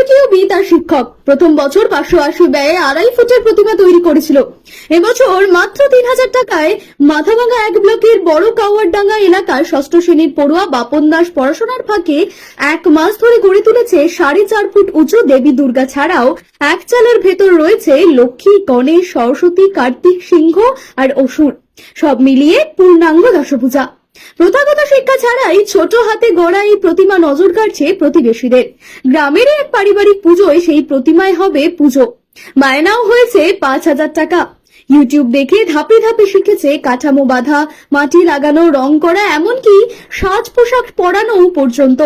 ইউটিউবই তার শিক্ষক। প্রথম বছর পাঁচশো আশি ব্যয়ে আড়াই ফুটের প্রতিমা তৈরি করেছিল। এবছর মাত্র তিন হাজার টাকায় মাথাভাঙা এক ব্লকের বড় কাওয়ারডাঙ্গা এলাকার ষষ্ঠ শ্রেণির পড়ুয়া বাপন দাস পড়াশোনার ফাঁকে এক মাস ধরে গড়ে তুলেছে সাড়ে চার ফুট উঁচু দেবী দুর্গা ছাড়াও এক চালের ভেতর রয়েছে লক্ষ্মী, গণেশ, সরস্বতী, কার্তিক সিংহ আর অসুর। সব মিলিয়ে পূর্ণাঙ্গ দশপূজা। প্রথাগত শিক্ষা ছাড়াই ছোট হাতে গড়া এই প্রতিমা নজর কাটছে প্রতিবেশীদের। গ্রামের এক পারিবারিক পুজোয় সেই প্রতিমায় হবে পুজো। মায়নাও হয়েছে পাঁচ হাজার টাকা। ইউটিউব দেখে ধাপে ধাপে শিখেছে কাঠামো বাঁধা, মাটি লাগানো, রং করা, এমনকি সাজ পোশাক পরানো পর্যন্ত।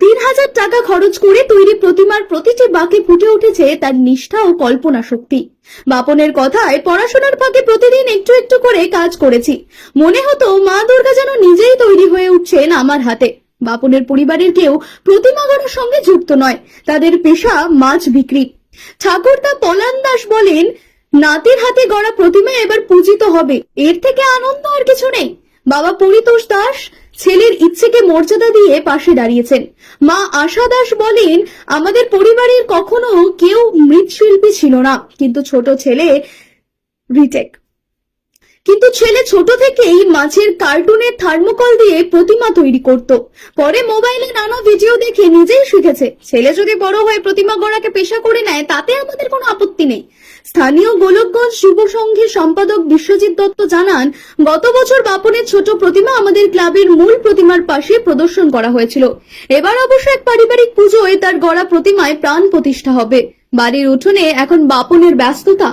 তিন হাজার টাকা খরচ করে তৈরি প্রতিমার প্রতিটি বাঁকে ফুটে উঠেছে তার নিষ্ঠা ও কল্পনা শক্তি। বাপনের কথায় পড়াশোনার ফাঁকে প্রতিদিন একটু একটু করে কাজ করেছি। মনে হতো মা দুর্গা যেন নিজেই তৈরি হয়ে উঠছেন আমার হাতে। বাপনের পরিবারের কেউ প্রতিমা গড়ার সঙ্গে যুক্ত নয়, তাদের পেশা মাছ বিক্রি। ঠাকুরদা পলান দাস বলেন নাতির হাতে গড়া প্রতিমা এবার পূজিত হবে। এর থেকে আনন্দ আর কিছু নেই। বাবা পরিতোষ দাস ছেলের ইচ্ছেকে মর্যাদা দিয়ে পাশে দাঁড়িয়েছেন। মা আশা দাস বলেন, আমাদের পরিবারের কখনো কেউ মৃৎশিল্পী ছিল না। কিন্তু ছোট ছেলে রিটেক। কিন্তু ছেলে ছোট থেকেই মাছের কার্টুনের থার্মোকল দিয়ে প্রতিমা তৈরি করত। পরে মোবাইলে নানা ভিডিও দেখে নিজেই শিখেছে। ছেলে যদি বড় হয়ে প্রতিমা গড়াকে পেশা করে নেয়, তাতে আমাদের কোনো আপত্তি নেই। স্থানীয় গোলকগঞ্জ যুব সংঘের সম্পাদক বিশ্বজিৎ দত্ত জানান, গত বছর বাপনের ছোট প্রতিমা আমাদের ক্লাবের মূল প্রতিমার পাশে প্রদর্শন করা হয়েছিল। এবার অবশ্য এক পারিবারিক পুজোয় তার গড়া প্রতিমায় প্রাণ প্রতিষ্ঠা হবে। বাড়ির উঠোনে এখন বাপনের ব্যস্ততা।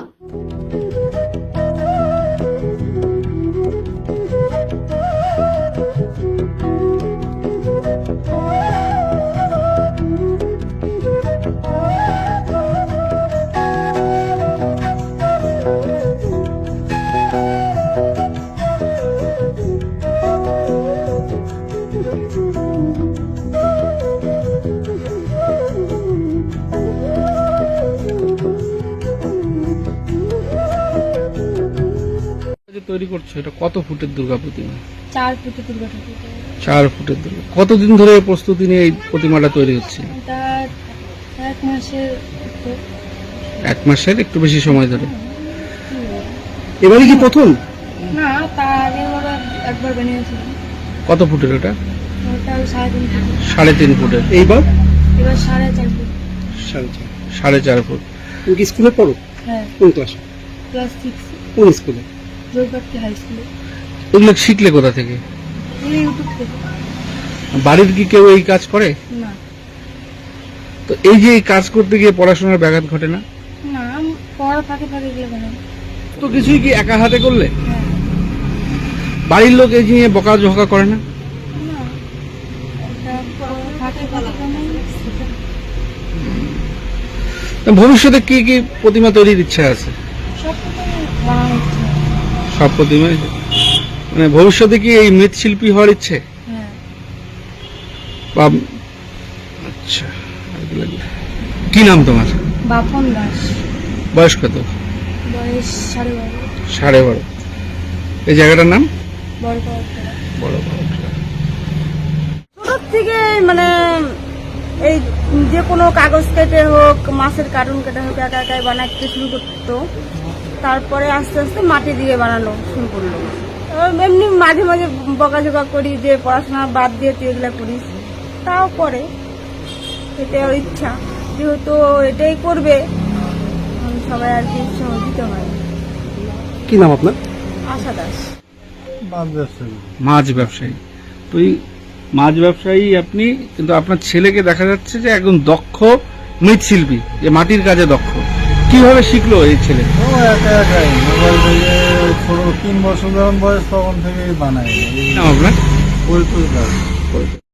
তৈরি করছ? এটা কত ফুটের দুর্গা প্রতিমা? চার ফুটের দুর্গা ঠাকুর চার ফুটের দুর্গা। কতদিন ধরে এই প্রস্তুতি নিয়ে এই প্রতিমাটা তৈরি হচ্ছে? এক মাসের এক মাসের একটু বেশি সময় ধরে। এবারে কি প্রথম? না তার আগে একবার বানিয়েছিল। কত ফুটের ওটা? ওটা সাড়ে তিন ফুট। সাড়ে তিন ফুটের। এইবার? এবার সাড়ে চার ফুট। সাড়ে চার। সাড়ে চার ফুট। তুমি কি স্কুলে পড়ো? হ্যাঁ। কোন ক্লাসে? Class six. কোন স্কুলে? জয়পাটকি হাই স্কুলে এগুলো শিখলে কোথা থেকে? এই ইউটিউব থেকে। বাড়ির কি কেউ এই কাজ করে? না। তো এই যে এই কাজ করতে গিয়ে পড়াশোনার ব্যাঘাত ঘটে না? না পড়া ফাঁকে ফাঁকে গেলে তো কিছুই কি একা হাতে করলে? হ্যাঁ। বাড়ির লোক এই যে নিয়ে বকা ঝকা করে না? ভবিষ্যতে কি কি প্রতিমা তৈরির ইচ্ছা আছে? সব সব প্রতিমা। মানে ভবিষ্যতে কি এই মৃৎশিল্পী হওয়ার ইচ্ছে? হ্যাঁ। বা আচ্ছা কি- কি নাম তোমার? বাপন দাস। বয়স কত? বয়স সাড়ে বারো। সাড়ে বারো। এই জায়গাটার নাম? বড় বড় ছোট থেকে মানে এই যে কোনো কাগজ কেটে হোক মাছের কার্টুন কেটে হোক একা একাই বানাতে শুরু করতো। তারপরে আস্তে আস্তে মাটি দিয়ে বানানো শুরু করল। এবার এমনি মাঝে মাঝে বকাঝোকা করি যে পড়াশোনা বাদ দিয়ে তুই এগুলা করিস। তাও করে ওর ইচ্ছা। যেহেতু এটাই করবে সবাই আর কি উৎসাহ দিতে হয়। কি নাম আপনার? আশা দাস। মাছ ব্যবসায়ী। তো এই মাছ ব্যবসায়ী আপনি কিন্তু আপনার ছেলেকে দেখা যাচ্ছে যে একদম দক্ষ মৃৎশিল্পী যে মাটির কাজে দক্ষ। কীভাবে শিখলো এই ছেলে? ও একা একাই। মোবাইল থেকে ছোট তিন বছর যখন বয়স তখন থেকেই বানায়। আপনার? পরিচয়